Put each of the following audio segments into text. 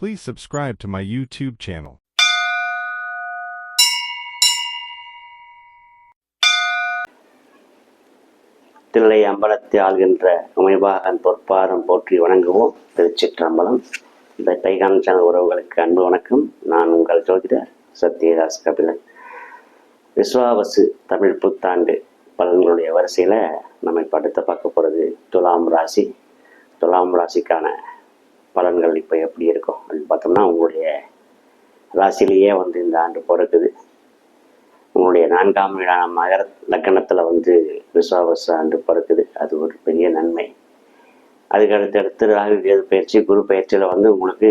Please subscribe to my YouTube channel. Thillai அம்பலத்தை ஆள்கின்ற Umaibagan பொற்பாதம் போற்றி வணங்குவோம். திருச்சிற்றம்பலம். இந்த டைகான் சேனல் உறவுகளுக்கு அன்பு வணக்கம். நான் உங்கள் ஜோதிடர் சத்யதாஸ் கபிலன். விஸ்வாவசு தமிழ் புத்தாண்டு பலன்களுடைய வரிசையில் நம்ம இப்போ அடுத்த பார்க்க போகிறது துலாம் ராசி. துலாம் ராசிக்கான பலன்கள் இப்போ எப்படி இருக்கும் அப்படின்னு பார்த்தோம்னா உங்களுடைய ராசிலேயே வந்து இந்த ஆண்டு பிறக்குது. உங்களுடைய நான்காம் வீடான மகர லக்கணத்தில் வந்து விஸ்வாவச ஆண்டு பிறக்குது. அது ஒரு பெரிய நன்மை. அதுக்கு அடுத்து அடுத்து ராகு கேது பயிற்சி குரு பயிற்சியில் வந்து உங்களுக்கு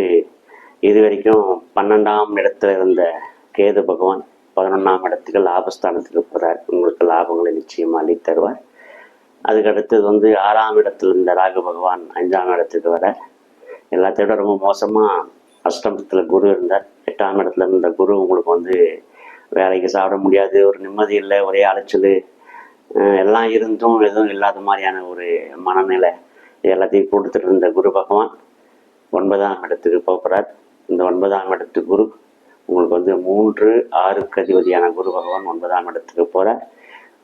இது வரைக்கும் பன்னெண்டாம் இடத்துல இருந்த கேது பகவான் பதினொன்றாம் இடத்துக்கு லாபஸ்தானத்துக்கு போகிறார் உங்களுக்கு லாபங்களை நிச்சயமாக அள்ளி தருவார். அதுக்கு அடுத்தது வந்து ஆறாம் இடத்துல இருந்த ராகு பகவான் அஞ்சாம் இடத்துக்கு வர எல்லாத்தையும் ரொம்ப மோசமாக அஷ்டமத்தில் குரு இருந்தார். எட்டாம் இடத்துல இருந்த குரு உங்களுக்கு வந்து வேலைக்கு சாப்பிட முடியாது ஒரு நிம்மதி இல்லை ஒரே அலைச்சல். எல்லாம் இருந்தும் எதுவும் இல்லாத மாதிரியான ஒரு மனநிலை எல்லாத்தையும் கொடுத்துட்டு இருந்த குரு பகவான் ஒன்பதாம் இடத்துக்கு போகிறார் இந்த ஒன்பதாம் இடத்து குரு உங்களுக்கு வந்து மூன்று ஆறுக்கு அதிபதியான குரு பகவான் ஒன்பதாம் இடத்துக்கு போகிறார்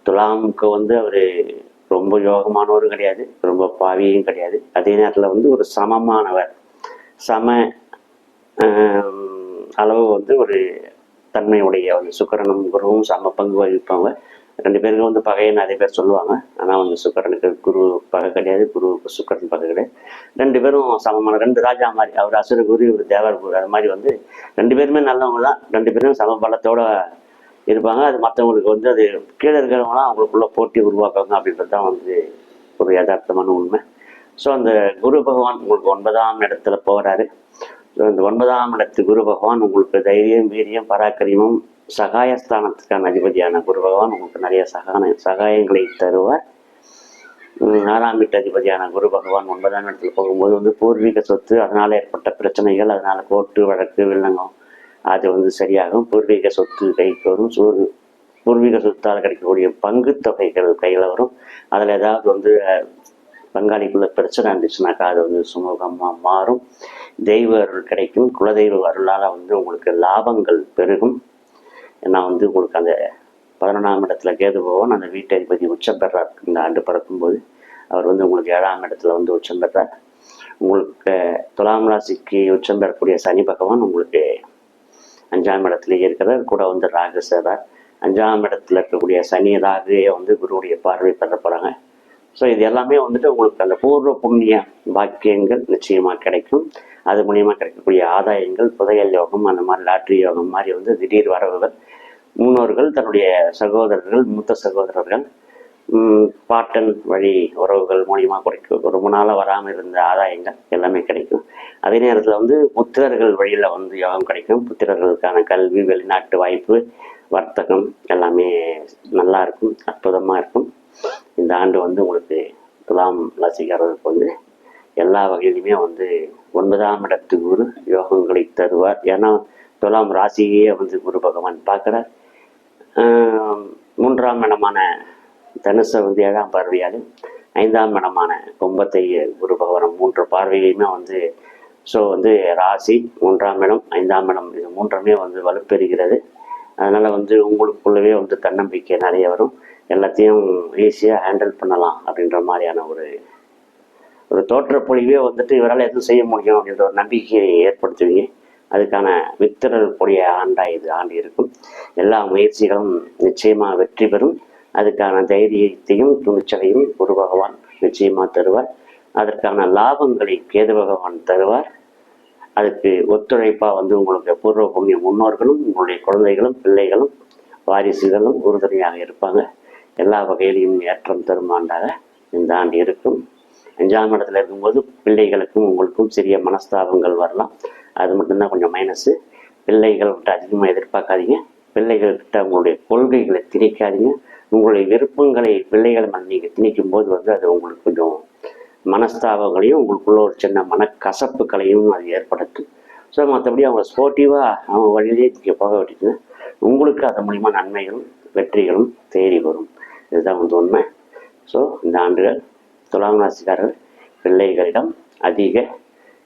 துலாமுக்கு வந்து அவர் ரொம்ப யோகமானவரும் கிடையாது ரொம்ப பாவியும் கிடையாது. அதே நேரத்தில் வந்து ஒரு சமமானவர். சம அளவு வந்து ஒரு தன்மையுடைய வந்து சுக்கரனும் குருவும் சம பங்கு வகிப்பாங்க ரெண்டு பேருக்கும் வந்து பகையை நிறைய பேர் சொல்லுவாங்க. ஆனால் வந்து சுக்கரனுக்கு குரு பகை கிடையாது குருவுக்கு சுக்கரன் பகை கிடையாது. ரெண்டு பேரும் சமமான ரெண்டு ராஜா மாதிரி. அவர் அசுர குரு இவர் தேவர் குரு. அது மாதிரி வந்து ரெண்டு பேருமே நல்லவங்க தான் ரெண்டு பேரும் சம பலத்தோட இருப்பாங்க. அது மற்றவங்களுக்கு வந்து அது கீழே இருக்கிறவங்களாம் அவங்களுக்குள்ள போட்டி உருவாக்குவாங்க அப்படின்றது தான் வந்து ஒரு யதார்த்தமான உண்மை. ஸோ அந்த குரு பகவான் உங்களுக்கு ஒன்பதாம் இடத்துல போகிறாரு ஸோ இந்த ஒன்பதாம் இடத்து குரு பகவான் உங்களுக்கு தைரியம் வீரியம் பராக்கிரமும் சகாயஸ்தானத்துக்கான அதிபதியான குரு பகவான் உங்களுக்கு நிறைய சகான சகாயங்களை தருவார். நாலாம் வீட்டு அதிபதியான குரு பகவான் ஒன்பதாம் இடத்துல போகும்போது வந்து பூர்வீக சொத்து அதனால் ஏற்பட்ட பிரச்சனைகள் அதனால் கோர்ட்டு வழக்கு வில்லங்கம் அது வந்து சரியாகும். பூர்வீக சொத்து கைக்கு வரும். சூர் பூர்வீக சொத்தால் கிடைக்கக்கூடிய பங்கு தொகைகள் கையில் வரும். அதில் ஏதாவது வந்து பங்காளிக்குள்ள பிரச்சனை இருந்துச்சுனாக்கா அது வந்து சுமூகமாக மாறும். தெய்வ அருள் கிடைக்கும். குலதெய்வ அருளால் வந்து உங்களுக்கு லாபங்கள் பெருகும். நான் வந்து உங்களுக்கு அந்த பதினொன்றாம் இடத்துல கேது போவோம் அந்த வீட்டதிபதி உச்சம் பெறார். இந்த ஆண்டு பறக்கும்போது அவர் வந்து உங்களுக்கு ஏழாம் இடத்துல வந்து உச்சம் பெறார் உங்களுக்கு துலாம் ராசிக்கு உச்சம் பெறக்கூடிய சனி பகவான் உங்களுக்கு அஞ்சாம் இடத்துல இருக்கிறார். கூட வந்து ராகு சேரார் அஞ்சாம் இடத்துல இருக்கக்கூடிய சனி ராகுயே வந்து குருவுடைய பார்வை பெற போகிறாங்க ஸோ இது எல்லாமே வந்துட்டு உங்களுக்கு அந்த பூர்வ புண்ணிய பாக்கியங்கள் நிச்சயமாக கிடைக்கும். அது மூலியமாக கிடைக்கக்கூடிய ஆதாயங்கள் புதையல் யோகம் அந்த மாதிரி லாட்ரி யோகம் மாதிரி வந்து திடீர் வரவுகள். முன்னோர்கள் தன்னுடைய சகோதரர்கள் மூத்த சகோதரர்கள் பாட்டன் வழி உறவுகள் மூலியமாக குறைக்கும் ரொம்ப நாளாக வராமல் இருந்த ஆதாயங்கள் எல்லாமே கிடைக்கும். அதே நேரத்தில் வந்து புத்திரர்கள் வழியில் வந்து யோகம் கிடைக்கும். புத்திரர்களுக்கான கல்வி வெளிநாட்டு வாய்ப்பு வர்த்தகம் எல்லாமே நல்லா இருக்கும் அற்புதமாக இருக்கும். இந்த ஆண்டு வந்து உங்களுக்கு துலாம் ராசிக்காரர்களுக்கு வந்து எல்லா வகையிலுமே வந்து ஒன்பதாம் இடத்து குரு யோகங்களை தருவார். ஏன்னா துலாம் ராசியே வந்து குரு பகவான் பார்க்குறார். மூன்றாம் இடமான தனுசை வந்து ஏழாம் பார்வையாலும் ஐந்தாம் இடமான கும்பத்தை குரு பகவான் மூன்று பார்வையுமே வந்து ஸோ வந்து ராசி மூன்றாம் இடம் ஐந்தாம் இடம். இது மூன்றுமே வந்து வலுப்பெறுகிறது. அதனால் வந்து உங்களுக்குள்ளவே வந்து தன்னம்பிக்கை நிறைய வரும். எல்லாத்தையும் ஈஸியாக ஹேண்டில் பண்ணலாம் அப்படின்ற மாதிரியான ஒரு ஒரு தோற்றப்பொழிவே வந்துட்டு இவரால் எதுவும் செய்ய முடியும் அப்படின்ற ஒரு நம்பிக்கையை ஏற்படுத்துவீங்க. அதுக்கான வித்திரல் கூடிய ஆண்டா இது ஆண்டு இருக்கும் எல்லா முயற்சிகளும் நிச்சயமாக வெற்றி பெறும். அதுக்கான தைரியத்தையும் துணிச்சலையும் குரு பகவான் நிச்சயமாக தருவார். அதற்கான லாபங்களை கேது பகவான் தருவார். அதுக்கு ஒத்துழைப்பாக வந்து உங்களுக்கு பூர்வ புண்ணிய முன்னோர்களும் உங்களுடைய குழந்தைகளும் பிள்ளைகளும் வாரிசுகளும் உறுதுணையாக இருப்பாங்க. எல்லா வகையிலையும் ஏற்றம் தரும் ஆண்டாக இந்த ஆண்டு இருக்கும். அஞ்சாம் இடத்துல இருக்கும்போது பிள்ளைகளுக்கும் உங்களுக்கும் சிறிய மனஸ்தாபங்கள் வரலாம். அது மட்டும்தான் கொஞ்சம் மைனஸு பிள்ளைகள்கிட்ட அதிகமாக எதிர்பார்க்காதீங்க. பிள்ளைகள்கிட்ட உங்களுடைய கொள்கைகளை திணிக்காதீங்க. உங்களுடைய விருப்பங்களை பிள்ளைகள் நீங்கள் திணிக்கும் போது வந்து அது உங்களுக்கு கொஞ்சம் மனஸ்தாபங்களையும் உங்களுக்குள்ள ஒரு சின்ன மனக்கசப்புகளையும் அது ஏற்படுத்தும். ஸோ மற்றபடி அவங்க ஸ்போர்ட்டிவாக அவங்க வழியிலே நீங்கள் போக விட்டுட்டுங்க உங்களுக்கு அது மூலிமா நன்மைகளும் வெற்றிகளும் தேடி வரும். இதுதான் வந்து உண்மை. ஸோ இந்த ஆண்டுகள் துலாம் ராசிக்காரர்கள் பிள்ளைகளிடம் அதிக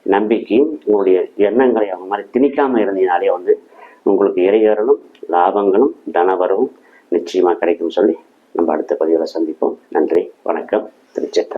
நம்பிக்கையும் உங்களுடைய எண்ணங்களை அவங்க மாதிரி திணிக்காமல் இருந்தீங்கனாலே வந்து உங்களுக்கு இறையறலும் லாபங்களும் தனவரவும் நிச்சயமாக கிடைக்கும் சொல்லி நம்ம அடுத்த பதிவில் சந்திப்போம். நன்றி வணக்கம் திருச்சிட்டர்